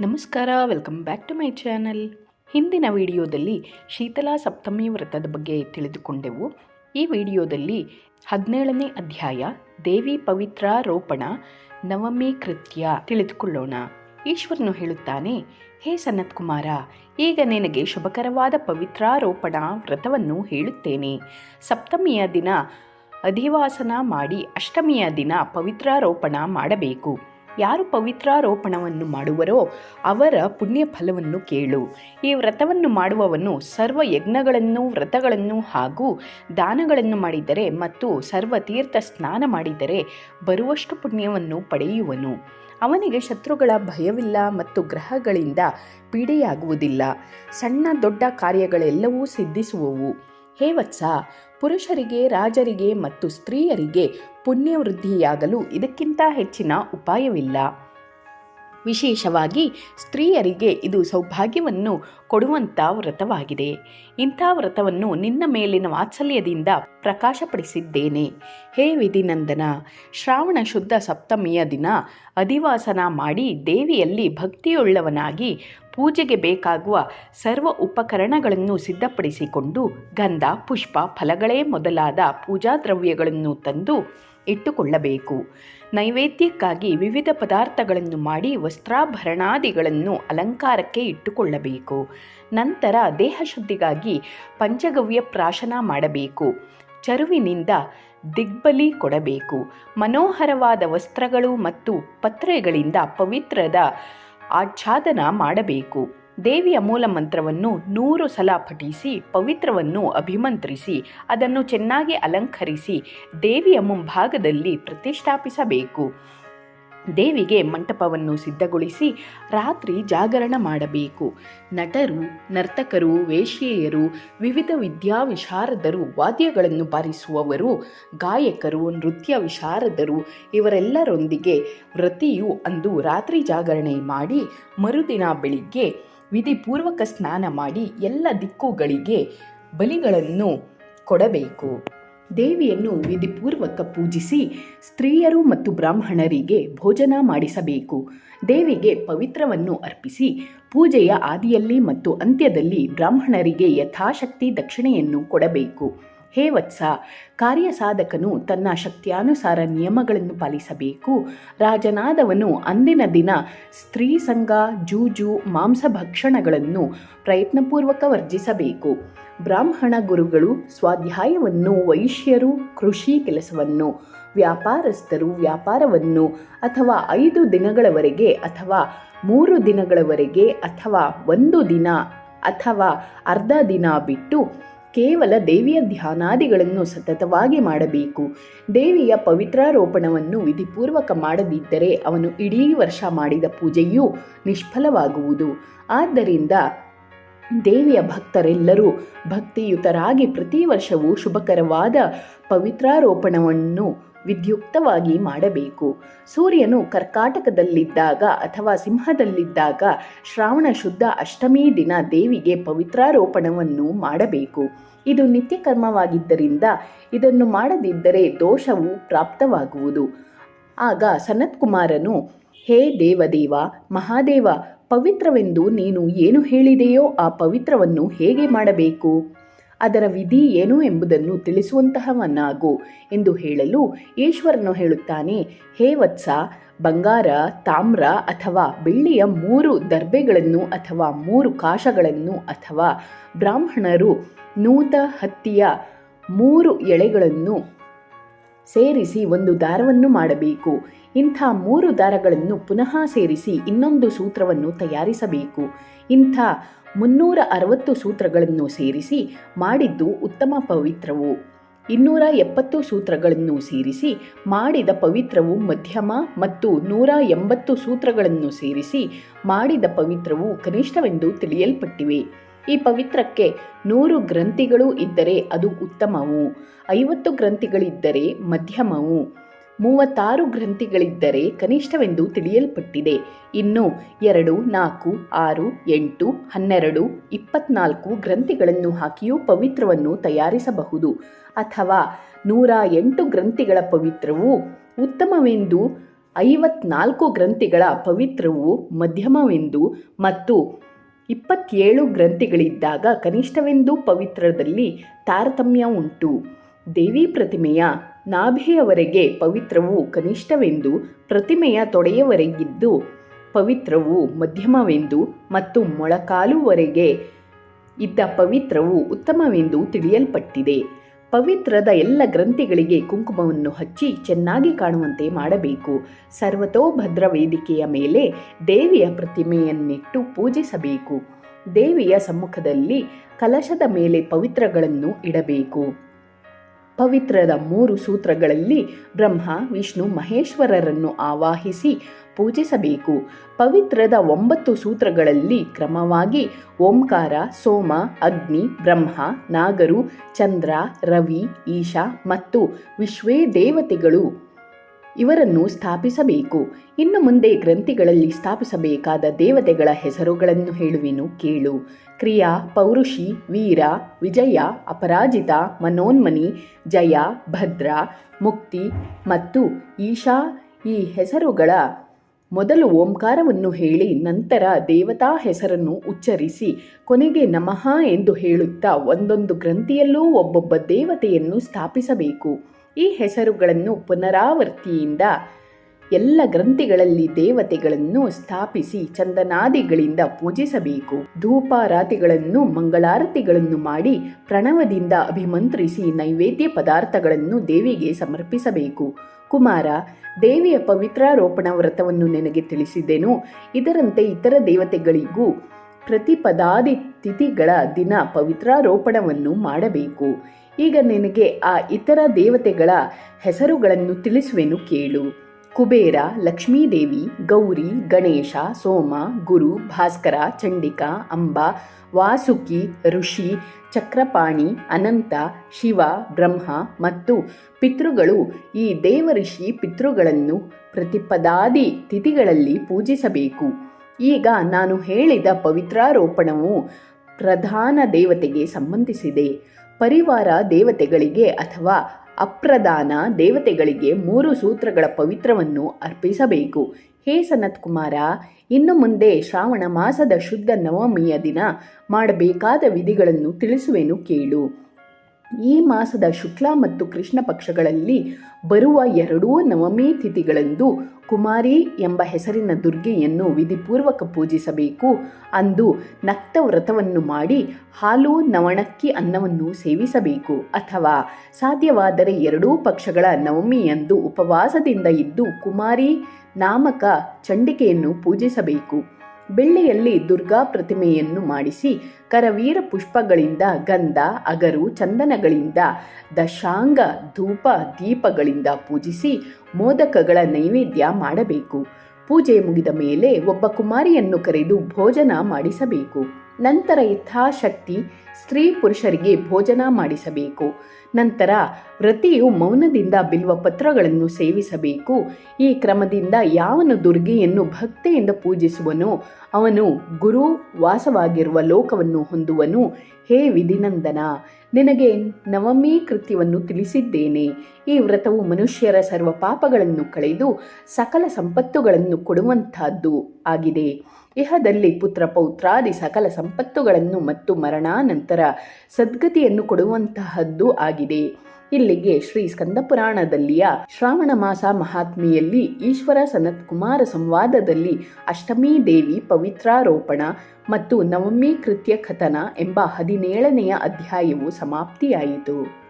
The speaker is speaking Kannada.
ನಮಸ್ಕಾರ welcome back to my channel ಹಿಂದಿನ ವಿಡಿಯೋದಲ್ಲಿ ಶೀತಲಾ ಸಪ್ತಮಿ ವ್ರತದ ಬಗ್ಗೆ ತಿಳಿದುಕೊಂಡೆವು. ಈ ವಿಡಿಯೋದಲ್ಲಿ ಹದಿನೇಳನೇ ಅಧ್ಯಾಯ, ದೇವಿ ಪವಿತ್ರಾರೋಪಣ, ನವಮಿ ಕೃತ್ಯ ತಿಳಿದುಕೊಳ್ಳೋಣ. ಈಶ್ವರನು ಹೇಳುತ್ತಾನೆ, ಹೇ ಸನತ್ ಕುಮಾರ ಈಗ ನಿನಗೆ ಶುಭಕರವಾದ ಪವಿತ್ರಾರೋಪಣ ವ್ರತವನ್ನು ಹೇಳುತ್ತೇನೆ. ಸಪ್ತಮಿಯ ದಿನ ಅಧಿವಾಸನ ಮಾಡಿ ಅಷ್ಟಮಿಯ ದಿನ ಪವಿತ್ರಾರೋಪಣ ಮಾಡಬೇಕು. ಯಾರು ಪವಿತ್ರಾರೋಪಣವನ್ನು ಮಾಡುವರೋ ಅವರ ಪುಣ್ಯ ಫಲವನ್ನು ಕೇಳು. ಈ ವ್ರತವನ್ನು ಮಾಡುವವನು ಸರ್ವ ಯಜ್ಞಗಳನ್ನು ವ್ರತಗಳನ್ನು ಹಾಗೂ ದಾನಗಳನ್ನು ಮಾಡಿದರೆ ಮತ್ತು ಸರ್ವ ತೀರ್ಥ ಸ್ನಾನ ಮಾಡಿದರೆ ಬರುವಷ್ಟು ಪುಣ್ಯವನ್ನು ಪಡೆಯುವನು. ಅವನಿಗೆ ಶತ್ರುಗಳ ಭಯವಿಲ್ಲ ಮತ್ತು ಗ್ರಹಗಳಿಂದ ಪೀಡೆಯಾಗುವುದಿಲ್ಲ. ಸಣ್ಣ ದೊಡ್ಡ ಕಾರ್ಯಗಳೆಲ್ಲವೂ ಸಿದ್ಧಿಸುವವು. ಹೇ ವತ್ಸ ಪುರುಷರಿಗೆ ರಾಜರಿಗೆ ಮತ್ತು ಸ್ತ್ರೀಯರಿಗೆ ಪುಣ್ಯವೃದ್ಧಿಯಾಗಲು ಇದಕ್ಕಿಂತ ಹೆಚ್ಚಿನ ಉಪಾಯವಿಲ್ಲ. ವಿಶೇಷವಾಗಿ ಸ್ತ್ರೀಯರಿಗೆ ಇದು ಸೌಭಾಗ್ಯವನ್ನು ಕೊಡುವಂಥ ವ್ರತವಾಗಿದೆ. ಇಂಥ ವ್ರತವನ್ನು ನಿನ್ನ ಮೇಲಿನ ವಾತ್ಸಲ್ಯದಿಂದ ಪ್ರಕಾಶಪಡಿಸಿದ್ದೇನೆ. ಹೇ ವಿಧಿನಂದನ, ಶ್ರಾವಣ ಶುದ್ಧ ಸಪ್ತಮಿಯ ದಿನ ಅಧಿವಾಸನ ಮಾಡಿ ದೇವಿಯಲ್ಲಿ ಭಕ್ತಿಯುಳ್ಳವನಾಗಿ ಪೂಜೆಗೆ ಬೇಕಾಗುವ ಸರ್ವ ಉಪಕರಣಗಳನ್ನು ಸಿದ್ಧಪಡಿಸಿಕೊಂಡು ಗಂಧ, ಪುಷ್ಪ, ಫಲಗಳೇ ಮೊದಲಾದ ಪೂಜಾ ದ್ರವ್ಯಗಳನ್ನು ತಂದು ಇಟ್ಟುಕೊಳ್ಳಬೇಕು. ನೈವೇದ್ಯಕ್ಕಾಗಿ ವಿವಿಧ ಪದಾರ್ಥಗಳನ್ನು ಮಾಡಿ ವಸ್ತ್ರಾಭರಣಾದಿಗಳನ್ನು ಅಲಂಕಾರಕ್ಕೆ ಇಟ್ಟುಕೊಳ್ಳಬೇಕು. ನಂತರ ದೇಹ ಶುದ್ಧಿಗಾಗಿ ಪಂಚಗವ್ಯ ಪ್ರಾಶನ ಮಾಡಬೇಕು. ಚರುವಿನಿಂದ ದಿಗ್ಬಲಿ ಕೊಡಬೇಕು. ಮನೋಹರವಾದ ವಸ್ತ್ರಗಳು ಮತ್ತು ಪತ್ರೆಗಳಿಂದ ಪವಿತ್ರದ ಆಚ್ಛಾದನ ಮಾಡಬೇಕು. ದೇವಿಯ ಮೂಲ ಮಂತ್ರವನ್ನು ನೂರು ಸಲ ಪಠಿಸಿ, ಪವಿತ್ರವನ್ನು ಅಭಿಮಂತ್ರಿಸಿ, ಅದನ್ನು ಚೆನ್ನಾಗಿ ಅಲಂಕರಿಸಿ, ದೇವಿಯ ಮುಂಭಾಗದಲ್ಲಿ ಪ್ರತಿಷ್ಠಾಪಿಸಬೇಕು. ದೇವಿಗೆ ಮಂಟಪವನ್ನು ಸಿದ್ಧಗೊಳಿಸಿ ರಾತ್ರಿ ಜಾಗರಣ ಮಾಡಬೇಕು. ನಟರು, ನರ್ತಕರು, ವೇಶ್ಯೆಯರು, ವಿವಿಧ ವಿದ್ಯಾವಿಶಾರದರು, ವಾದ್ಯಗಳನ್ನು ಬಾರಿಸುವವರು, ಗಾಯಕರು, ನೃತ್ಯ ವಿಶಾರದರು, ಇವರೆಲ್ಲರೊಂದಿಗೆ ವ್ರತಿಯು ಅಂದು ರಾತ್ರಿ ಜಾಗರಣೆ ಮಾಡಿ ಮರುದಿನ ಬೆಳಿಗ್ಗೆ ವಿಧಿಪೂರ್ವಕ ಸ್ನಾನ ಮಾಡಿ ಎಲ್ಲ ದಿಕ್ಕುಗಳಿಗೆ ಬಲಿಗಳನ್ನು ಕೊಡಬೇಕು. ದೇವಿಯನ್ನು ವಿಧಿಪೂರ್ವಕ ಪೂಜಿಸಿ ಸ್ತ್ರೀಯರು ಮತ್ತು ಬ್ರಾಹ್ಮಣರಿಗೆ ಭೋಜನ ಮಾಡಿಸಬೇಕು. ದೇವಿಗೆ ಪವಿತ್ರವನ್ನು ಅರ್ಪಿಸಿ ಪೂಜೆಯ ಆದಿಯಲ್ಲಿ ಮತ್ತು ಅಂತ್ಯದಲ್ಲಿ ಬ್ರಾಹ್ಮಣರಿಗೆ ಯಥಾಶಕ್ತಿ ದಕ್ಷಿಣೆಯನ್ನು ಕೊಡಬೇಕು. ಹೇ ವತ್ಸ, ಕಾರ್ಯಸಾಧಕನು ತನ್ನ ಶಕ್ತಿಯಾನುಸಾರ ನಿಯಮಗಳನ್ನು ಪಾಲಿಸಬೇಕು. ರಾಜನಾದವನು ಅಂದಿನ ದಿನ ಸ್ತ್ರೀ ಸಂಘ ಜೂಜು ಮಾಂಸಭಕ್ಷಣಗಳನ್ನು ಪ್ರಯತ್ನಪೂರ್ವಕ ವರ್ಜಿಸಬೇಕು. ಬ್ರಾಹ್ಮಣ ಗುರುಗಳು ಸ್ವಾಧ್ಯಾಯವನ್ನು, ವೈಶ್ಯರು ಕೃಷಿ ಕೆಲಸವನ್ನು, ವ್ಯಾಪಾರಸ್ಥರು ವ್ಯಾಪಾರವನ್ನು, ಅಥವಾ ಐದು ದಿನಗಳವರೆಗೆ ಅಥವಾ ಮೂರು ದಿನಗಳವರೆಗೆ ಅಥವಾ ಒಂದು ದಿನ ಅಥವಾ ಅರ್ಧ ದಿನ ಬಿಟ್ಟು ಕೇವಲ ದೇವಿಯ ಧ್ಯಾನಾದಿಗಳನ್ನು ಸತತವಾಗಿ ಮಾಡಬೇಕು. ದೇವಿಯ ಪವಿತ್ರಾರೋಪಣವನ್ನು ವಿಧಿಪೂರ್ವಕ ಮಾಡದಿದ್ದರೆ ಅವನು ಇಡೀ ವರ್ಷ ಮಾಡಿದ ಪೂಜೆಯೂ ನಿಷ್ಫಲವಾಗುವುದು. ಆದ್ದರಿಂದ ದೇವಿಯ ಭಕ್ತರೆಲ್ಲರೂ ಭಕ್ತಿಯುತರಾಗಿ ಪ್ರತಿ ವರ್ಷವೂ ಶುಭಕರವಾದ ಪವಿತ್ರಾರೋಪಣವನ್ನು ವಿದ್ಯುಕ್ತವಾಗಿ ಮಾಡಬೇಕು. ಸೂರ್ಯನು ಕರ್ಕಾಟಕದಲ್ಲಿದ್ದಾಗ ಅಥವಾ ಸಿಂಹದಲ್ಲಿದ್ದಾಗ ಶ್ರಾವಣ ಶುದ್ಧ ಅಷ್ಟಮಿ ದಿನ ದೇವಿಗೆ ಪವಿತ್ರಾರೋಪಣವನ್ನು ಮಾಡಬೇಕು. ಇದು ನಿತ್ಯ ಕರ್ಮವಾಗಿದ್ದರಿಂದ ಇದನ್ನು ಮಾಡದಿದ್ದರೆ ದೋಷವು ಪ್ರಾಪ್ತವಾಗುವುದು. ಆಗ ಸನತ್ಕುಮಾರನು, ಹೇ ದೇವದೇವ, ಮಹಾದೇವ, ಪವಿತ್ರವೆಂದು ನೀನು ಏನು ಹೇಳಿದೆಯೋ ಆ ಪವಿತ್ರವನ್ನು ಹೇಗೆ ಮಾಡಬೇಕು? ಅದರ ವಿಧಿ ಏನು ಎಂಬುದನ್ನು ತಿಳಿಸುವಂತಹವನಾಗು ಎಂದು ಹೇಳಲು ಈಶ್ವರನು ಹೇಳುತ್ತಾನೆ, ಹೇ ವತ್ಸ ಬಂಗಾರ, ತಾಮ್ರ ಅಥವಾ ಬೆಳ್ಳಿಯ ಮೂರು ದರ್ಬೆಗಳನ್ನು ಅಥವಾ ಮೂರು ಕಾಶಗಳನ್ನು ಅಥವಾ ಬ್ರಾಹ್ಮಣರು ನೂತ ಹತ್ತಿಯ ಮೂರು ಎಳೆಗಳನ್ನು ಸೇರಿಸಿ ಒಂದು ದಾರವನ್ನು ಮಾಡಬೇಕು. ಇಂಥ ಮೂರು ದಾರಗಳನ್ನು ಪುನಃ ಸೇರಿಸಿ ಇನ್ನೊಂದು ಸೂತ್ರವನ್ನು ತಯಾರಿಸಬೇಕು. ಇಂಥ ಮುನ್ನೂರ ಅರವತ್ತು ಸೂತ್ರಗಳನ್ನು ಸೇರಿಸಿ ಮಾಡಿದ್ದು ಉತ್ತಮ ಪವಿತ್ರವು. ಇನ್ನೂರ ಎಪ್ಪತ್ತು ಸೂತ್ರಗಳನ್ನು ಸೇರಿಸಿ, ಮಾಡಿದ ಪವಿತ್ರವು ಮಧ್ಯಮ ಮತ್ತು ನೂರ ಎಂಬತ್ತು ಸೂತ್ರಗಳನ್ನು ಸೇರಿಸಿ, ಮಾಡಿದ ಪವಿತ್ರವು ಕನಿಷ್ಠವೆಂದು ತಿಳಿಯಲ್ಪಟ್ಟಿವೆ. ಈ ಪವಿತ್ರಕ್ಕೆ ನೂರು ಗ್ರಂಥಿಗಳು ಇದ್ದರೆ ಅದು ಉತ್ತಮವು, ಐವತ್ತು ಗ್ರಂಥಿಗಳಿದ್ದರೆ ಮಧ್ಯಮವು. ಮೂವತ್ತಾರು ಗ್ರಂಥಿಗಳಿದ್ದರೆ ಕನಿಷ್ಠವೆಂದು ತಿಳಿಯಲ್ಪಟ್ಟಿದೆ. ಇನ್ನು ಎರಡು, ನಾಲ್ಕು, ಆರು, ಎಂಟು, ಹನ್ನೆರಡು, ಇಪ್ಪತ್ನಾಲ್ಕು ಗ್ರಂಥಿಗಳನ್ನು ಹಾಕಿಯೂ ಪವಿತ್ರವನ್ನು ತಯಾರಿಸಬಹುದು. ಅಥವಾ ನೂರ ಎಂಟು ಗ್ರಂಥಿಗಳ ಪವಿತ್ರವು, ಉತ್ತಮವೆಂದು ಐವತ್ನಾಲ್ಕು ಗ್ರಂಥಿಗಳ ಪವಿತ್ರವು ಮಧ್ಯಮವೆಂದು ಮತ್ತು ಇಪ್ಪತ್ತೇಳು ಗ್ರಂಥಿಗಳಿದ್ದಾಗ ಕನಿಷ್ಠವೆಂದು ಪವಿತ್ರದಲ್ಲಿ ತಾರತಮ್ಯ ಉಂಟು. ದೇವಿ ಪ್ರತಿಮೆಯ ನಾಭಿಯವರೆಗೆ ಪವಿತ್ರವು ಕನಿಷ್ಠವೆಂದು ಪ್ರತಿಮೆಯ ತೊಡೆಯವರೆಗಿದ್ದು, ಪವಿತ್ರವು ಮಧ್ಯಮವೆಂದು ಮತ್ತು ಮೊಳಕಾಲುವರೆಗೆ ಇದ್ದ ಪವಿತ್ರವು ಉತ್ತಮವೆಂದು ತಿಳಿಯಲ್ಪಟ್ಟಿದೆ. ಪವಿತ್ರದ ಎಲ್ಲ ಗ್ರಂಥಿಗಳಿಗೆ ಕುಂಕುಮವನ್ನು ಹಚ್ಚಿ ಚೆನ್ನಾಗಿ ಕಾಣುವಂತೆ ಮಾಡಬೇಕು. ಸರ್ವತೋಭದ್ರ ವೇದಿಕೆಯ ಮೇಲೆ ದೇವಿಯ ಪ್ರತಿಮೆಯನ್ನಿಟ್ಟು ಪೂಜಿಸಬೇಕು. ದೇವಿಯ ಸಮ್ಮುಖದಲ್ಲಿ ಕಲಶದ ಮೇಲೆ ಪವಿತ್ರಗಳನ್ನು ಇಡಬೇಕು. ಪವಿತ್ರದ ಮೂರು ಸೂತ್ರಗಳಲ್ಲಿ ಬ್ರಹ್ಮ, ವಿಷ್ಣು, ಮಹೇಶ್ವರರನ್ನು ಆವಾಹಿಸಿ ಪೂಜಿಸಬೇಕು. ಪವಿತ್ರದ ಒಂಬತ್ತು ಸೂತ್ರಗಳಲ್ಲಿ ಕ್ರಮವಾಗಿ ಓಂಕಾರ, ಸೋಮ, ಅಗ್ನಿ, ಬ್ರಹ್ಮ, ನಾಗರು, ಚಂದ್ರ, ರವಿ, ಈಶಾ ಮತ್ತು ವಿಶ್ವೇ ದೇವತೆಗಳು ಇವರನ್ನು ಸ್ಥಾಪಿಸಬೇಕು. ಇನ್ನು ಮುಂದೆ ಗ್ರಂಥಿಗಳಲ್ಲಿ ಸ್ಥಾಪಿಸಬೇಕಾದ ದೇವತೆಗಳ ಹೆಸರುಗಳನ್ನು ಹೇಳುವೆನು, ಕೇಳು. ಕ್ರಿಯಾ, ಪೌರುಷಿ, ವೀರ, ವಿಜಯ, ಅಪರಾಜಿತ, ಮನೋನ್ಮನಿ, ಜಯ, ಭದ್ರ, ಮುಕ್ತಿ ಮತ್ತು ಈಶಾ ಈ ಹೆಸರುಗಳ ಮೊದಲು ಓಂಕಾರವನ್ನು ಹೇಳಿ ನಂತರ ದೇವತಾ ಹೆಸರನ್ನು ಉಚ್ಚರಿಸಿ, ಕೊನೆಗೆ ನಮಃ ಎಂದು ಹೇಳುತ್ತಾ ಒಂದೊಂದು ಗ್ರಂಥಿಯಲ್ಲೂ ಒಬ್ಬೊಬ್ಬ ದೇವತೆಯನ್ನು ಸ್ಥಾಪಿಸಬೇಕು. ಈ ಹೆಸರುಗಳನ್ನು ಪುನರಾವರ್ತಿಯಿಂದ ಎಲ್ಲ ಗ್ರಂಥಿಗಳಲ್ಲಿ ದೇವತೆಗಳನ್ನು ಸ್ಥಾಪಿಸಿ ಚಂದನಾದಿಗಳಿಂದ ಪೂಜಿಸಬೇಕು. ಧೂಪಾರಾತಿಗಳನ್ನು, ಮಂಗಳಾರತಿಗಳನ್ನು ಮಾಡಿ ಪ್ರಣವದಿಂದ ಅಭಿಮಂತ್ರಿಸಿ ನೈವೇದ್ಯ ಪದಾರ್ಥಗಳನ್ನು ದೇವಿಗೆ ಸಮರ್ಪಿಸಬೇಕು. ಕುಮಾರ, ದೇವಿಯ ಪವಿತ್ರಾರೋಪಣ ವ್ರತವನ್ನು ನಿನಗೆ ತಿಳಿಸಿದ್ದೆನು ಇದರಂತೆ ಇತರ ದೇವತೆಗಳಿಗೂ ಪ್ರತಿಪದಾದಿ ತಿಥಿಗಳ ದಿನ ಪವಿತ್ರಾರೋಪಣವನ್ನು ಮಾಡಬೇಕು. ಈಗ ನಿನಗೆ ಆ ಇತರ ದೇವತೆಗಳ ಹೆಸರುಗಳನ್ನು ತಿಳಿಸುವೆನು ಕೇಳು. ಕುಬೇರ, ಲಕ್ಷ್ಮೀದೇವಿ, ಗೌರಿ, ಗಣೇಶ, ಸೋಮ, ಗುರು, ಭಾಸ್ಕರ, ಚಂಡಿಕಾ, ಅಂಬ, ವಾಸುಕಿ, ಋಷಿ, ಚಕ್ರಪಾಣಿ, ಅನಂತ, ಶಿವ, ಬ್ರಹ್ಮ ಮತ್ತು ಪಿತೃಗಳು ಈ ದೇವಋಷಿ ಪಿತೃಗಳನ್ನು ಪ್ರತಿಪದಾದಿ ತಿಥಿಗಳಲ್ಲಿ ಪೂಜಿಸಬೇಕು. ಈಗ ನಾನು ಹೇಳಿದ ಪವಿತ್ರಾರೋಪಣವು ಪ್ರಧಾನ ದೇವತೆಗೆ ಸಂಬಂಧಿಸಿದೆ. ಪರಿವಾರ ದೇವತೆಗಳಿಗೆ ಅಥವಾ ಅಪ್ರದಾನ ದೇವತೆಗಳಿಗೆ ಮೂರು ಸೂತ್ರಗಳ ಪವಿತ್ರವನ್ನು ಅರ್ಪಿಸಬೇಕು. ಹೇ ಸನತ್ ಕುಮಾರ ಇನ್ನು ಮುಂದೆ ಶ್ರಾವಣ ಮಾಸದ ಶುದ್ಧ ನವಮಿಯ ದಿನ ಮಾಡಬೇಕಾದ ವಿಧಿಗಳನ್ನು ತಿಳಿಸುವೆನು ಕೇಳು. ಈ ಮಾಸದ ಶುಕ್ಲ ಮತ್ತು ಕೃಷ್ಣ ಪಕ್ಷಗಳಲ್ಲಿ ಬರುವ ಎರಡೂ ನವಮಿ ತಿಥಿಗಳಂದು ಕುಮಾರಿ ಎಂಬ ಹೆಸರಿನ ದುರ್ಗೆಯನ್ನು ವಿಧಿಪೂರ್ವಕ ಪೂಜಿಸಬೇಕು. ಅಂದು ನಕ್ತ ವ್ರತವನ್ನು ಮಾಡಿ ಹಾಲು, ನವಣಕ್ಕಿ ಅನ್ನವನ್ನು ಸೇವಿಸಬೇಕು. ಅಥವಾ ಸಾಧ್ಯವಾದರೆ ಎರಡೂ ಪಕ್ಷಗಳ ನವಮಿಯಂದು ಉಪವಾಸದಿಂದ ಇದ್ದು ಕುಮಾರಿ ನಾಮಕ ಚಂಡಿಕೆಯನ್ನು ಪೂಜಿಸಬೇಕು. ಬೆಳ್ಳಿಯಲ್ಲಿ ದುರ್ಗಾ ಪ್ರತಿಮೆಯನ್ನು ಮಾಡಿಸಿ, ಕರವೀರ ಪುಷ್ಪಗಳಿಂದ ಗಂಧ, ಅಗರು, ಚಂದನಗಳಿಂದ, ದಶಾಂಗ, ಧೂಪ, ದೀಪಗಳಿಂದ ಪೂಜಿಸಿ ಮೋದಕಗಳ ನೈವೇದ್ಯ ಮಾಡಬೇಕು. ಪೂಜೆ ಮುಗಿದ ಮೇಲೆ ಒಬ್ಬ ಕುಮಾರಿಯನ್ನು ಕರೆದು ಭೋಜನ ಮಾಡಿಸಬೇಕು. ನಂತರ ಯಥಾಶಕ್ತಿ ಸ್ತ್ರೀ ಪುರುಷರಿಗೆ ಭೋಜನ ಮಾಡಿಸಬೇಕು. ನಂತರ ವ್ರತಿಯು ಮೌನದಿಂದ ಬಿಲ್ವ ಪತ್ರಗಳನ್ನು ಸೇವಿಸಬೇಕು. ಈ ಕ್ರಮದಿಂದ ಯಾವನು ದುರ್ಗೆಯನ್ನು ಭಕ್ತಿಯಿಂದ ಪೂಜಿಸುವನು ಅವನು ಗುರು ವಾಸವಾಗಿರುವ ಲೋಕವನ್ನು ಹೊಂದುವನು. ಹೇ ವಿಧಿನಂದನ, ನಿನಗೆ ನವಮಿ ಕೃತ್ಯವನ್ನು ತಿಳಿಸಿದ್ದೇನೆ. ಈ ವ್ರತವು ಮನುಷ್ಯರ ಸರ್ವ ಪಾಪಗಳನ್ನು ಕಳೆದು ಸಕಲ ಸಂಪತ್ತುಗಳನ್ನು ಕೊಡುವಂತಹದ್ದು ಆಗಿದೆ. ಇಹದಲ್ಲಿ ಪುತ್ರ ಪೌತ್ರಾದಿ ಸಕಲ ಸಂಪತ್ತುಗಳನ್ನು ಮತ್ತು ಮರಣಾನಂತರ ಸದ್ಗತಿಯನ್ನು ಕೊಡುವಂತಹದ್ದು ಆಗಿದೆ. ಇಲ್ಲಿಗೆ ಶ್ರೀ ಸ್ಕಂದಪುರಾಣದಲ್ಲಿಯ ಶ್ರಾವಣ ಮಾಸ ಮಹಾತ್ಮೆಯಲ್ಲಿ ಈಶ್ವರ ಸನತ್ ಕುಮಾರ ಸಂವಾದದಲ್ಲಿ ಅಷ್ಟಮೀ ದೇವಿ ಪವಿತ್ರಾರೋಪಣ ಮತ್ತು ನವಮಿ ಕೃತ್ಯ ಕಥನ ಎಂಬ ಹದಿನೇಳನೆಯ ಅಧ್ಯಾಯವು ಸಮಾಪ್ತಿಯಾಯಿತು.